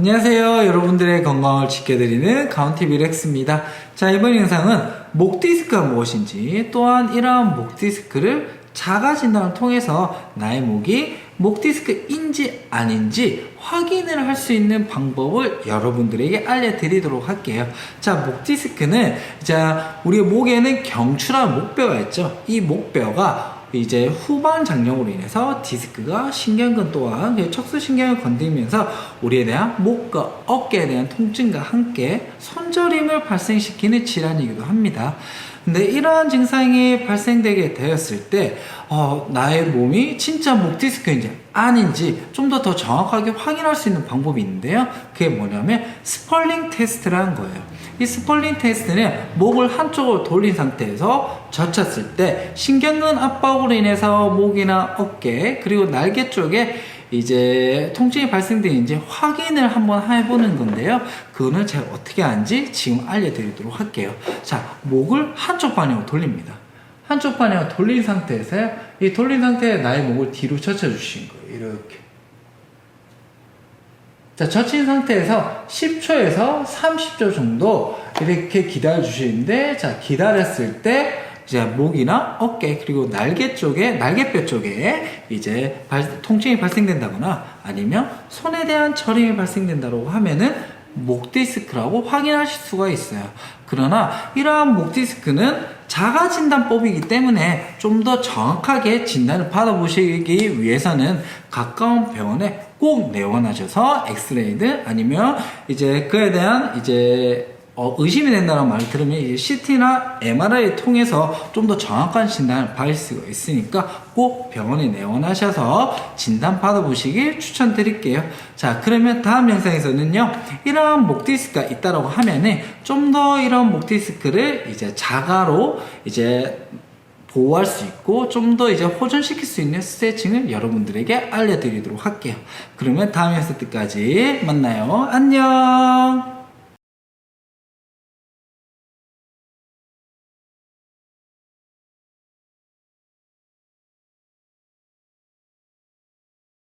안녕하세요. 여러분들의 건강을 지켜드리는 가운티비 렉스입니다. 자, 이번 영상은 목 디스크가 무엇인지 또한 이러한 목 디스크를 자가 진단을 통해서 나의 목이 목 디스크인지 아닌지 확인을 할 수 있는 방법을 여러분들에게 알려드리도록 할게요. 자, 목 디스크는 자, 우리 목에는 경추라는 목뼈가 있죠. 이 목뼈가 이제 후반 장력으로 인해서 디스크가 신경근 또한 그 척수신경을 건드리면서 우리에 대한 목과 어깨에 대한 통증과 함께 손저림을 발생시키는 질환이기도 합니다. 근데 이러한 증상이 발생되게 되었을 때 어, 나의 몸이 진짜 목 디스크인지 아닌지 좀 더 더 정확하게 확인할 수 있는 방법이 있는데요. 그게 뭐냐면 스펄링 테스트라는 거예요. 이 스펄링 테스트는 목을 한쪽으로 돌린 상태에서 젖혔을 때 신경근 압박 으로 인해서 목이나 어깨 그리고 날개 쪽에 이제 통증이 발생되는지 확인을 한번 해보는 건데요. 그거는 제가 어떻게 하는지 지금 알려드리도록 할게요. 자, 목을 한쪽 방향으로 돌립니다. 한쪽 방향으로 돌린 상태에서 이 돌린 상태에 나의 목을 뒤로 젖혀 주신 거예요. 이렇게. 자, 젖힌 상태에서 10초에서 30초 정도 이렇게 기다려 주시는데, 자, 기다렸을 때, 이제 목이나 어깨, 그리고 날개 쪽에, 날개뼈 쪽에 이제 발- 통증이 발생된다거나 아니면 손에 대한 저림이 발생된다고 하면은 목 디스크라고 확인하실 수가 있어요. 그러나 이러한 목 디스크는 자가 진단법이기 때문에 좀 더 정확하게 진단을 받아보시기 위해서는 가까운 병원에 꼭 내원하셔서 엑스레이든 아니면 이제 그에 대한 이제 어, 의심이 된다는 말을 들으면 이제 CT나 MRI를 통해서 좀 더 정확한 진단을 받을 수가 있으니까 꼭 병원에 내원하셔서 진단 받아보시길 추천드릴게요. 자, 그러면 다음 영상에서는요, 이러한 목 디스크가 있다라고 하면은 좀 더 이런 목 디스크를 이제 자가로 이제 보호할 수 있고 좀 더 이제 호전시킬 수 있는 스트레칭을 여러분들에게 알려드리도록 할게요. 그러면 다음 영상 때까지 만나요. 안녕!